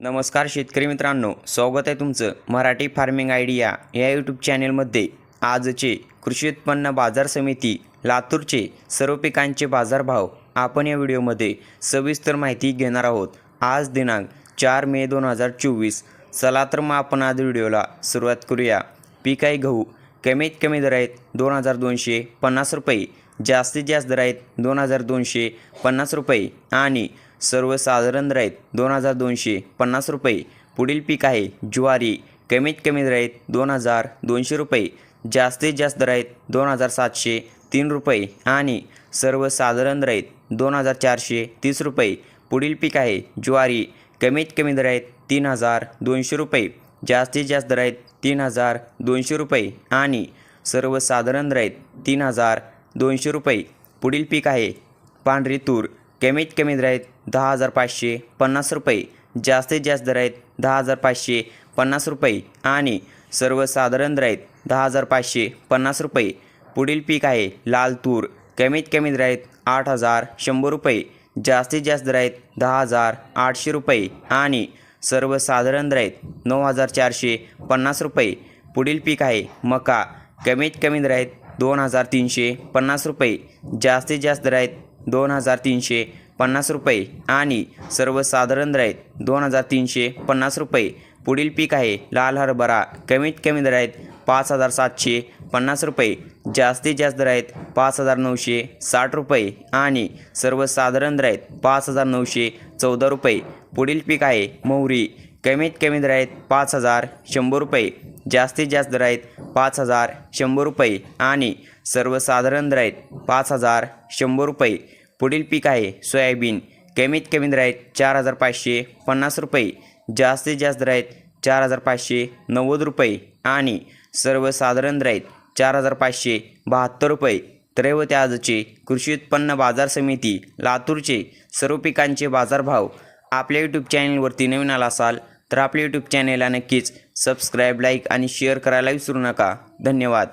नमस्कार शेतकरी मित्रांनो स्वागत आहे तुमचं मराठी फार्मिंग आयडिया या यूट्यूब चॅनेलमध्ये. आजचे कृषी उत्पन्न बाजार समिती लातूरचे सर्व पिकांचे बाजारभाव आपण या व्हिडिओमध्ये सविस्तर माहिती घेणार आहोत. आज दिनांक चार मे दोन हजार चोवीस. चला तर मग आपण आज व्हिडिओला सुरुवात करूया. पीक आहे गहू कमीत कमी दर आहेत दोन हजार दोनशे पन्नास रुपये जास्तीत जास्त दर आहेत दोन हजार दोनशे पन्नास रुपये आणि सर्वसाधारण राहीत दोन हजार दोनशे पन्नास रुपये. पुढील पीक आहे ज्वारी. कमीत कमी राहीत दोन हजार दोनशे रुपये. जास्तीत जास्त दर आहेत दोन हजार सातशे तीन रुपये. आणि सर्वसाधारण राहीत दोन हजार चारशे तीस रुपये. पुढील पीक आहे ज्वारी. कमीत कमी राहीत तीन हजार दोनशे रुपये. जास्तीत जास्त राहीत तीन हजार दोनशे रुपये. आणि सर्वसाधारण राहीत तीन हजार दोनशे रुपये. पुढील पीक आहे पांढरी तूर. कमीत कमी राहीत दहा हजार पाचशे पन्नास रुपये. जास्तीत जास्त दर आहेत दहा हजार पाचशे पन्नास रुपये आणि सर्वसाधारण दर आहेत दहा हजार पाचशे पन्नास रुपये. पुढील पीक आहे लाल तूर. कमीत कमी दर आहेत आठ हजार शंभर रुपये. जास्तीत जास्त दर आहेत दहा हजार आठशे रुपये आणि सर्वसाधारण दर आहेत नऊ हजार चारशे पन्नास रुपये. पुढील पीक आहे मका. कमीत कमी दर आहेत दोन हजार तीनशे पन्नास रुपये. जास्तीत जास्त दर आहेत दोन हजार तीनशे पन्नास रुपये आणि सर्वसाधारण दर आहेत दोन हजार तीनशे पन्नास रुपये. पुढील पीक आहे लाल हरभरा. कमीत कमी दर आहेत पाच हजार सातशे पन्नास रुपये. जास्तीत जास्त दर आहेत पाच हजार नऊशे साठ रुपये आणि सर्वसाधारण दर आहेत पाच हजार नऊशे चौदा रुपये. पुढील पीक आहे मोहरी कमीत कमी दर आहेत पाच हजार शंभर रुपये. जास्तीत जास्त दर आहेत पाच हजार शंभर रुपये आणि सर्वसाधारण दर आहेत पाच हजार शंभर रुपये. पुढील पीक आहे सोयाबीन. कमीत कमी दर आहेत चार हजार पाचशे पन्नास रुपये. जास्तीत जास्त दर आहेत चार हजार पाचशे नव्वद रुपये. आणि सर्वसाधारण दर आहेत चार हजार पाचशे बहात्तर रुपये. त्रैवते आजचे कृषी उत्पन्न बाजार समिती लातूरचे सर्व पिकांचे बाजारभाव आपल्या यूट्यूब चॅनलवरती नवीन आला असाल तर आपल्या यूट्यूब चॅनेलला नक्कीच सबस्क्राईब लाईक आणि शेअर करायला विसरू नका. धन्यवाद.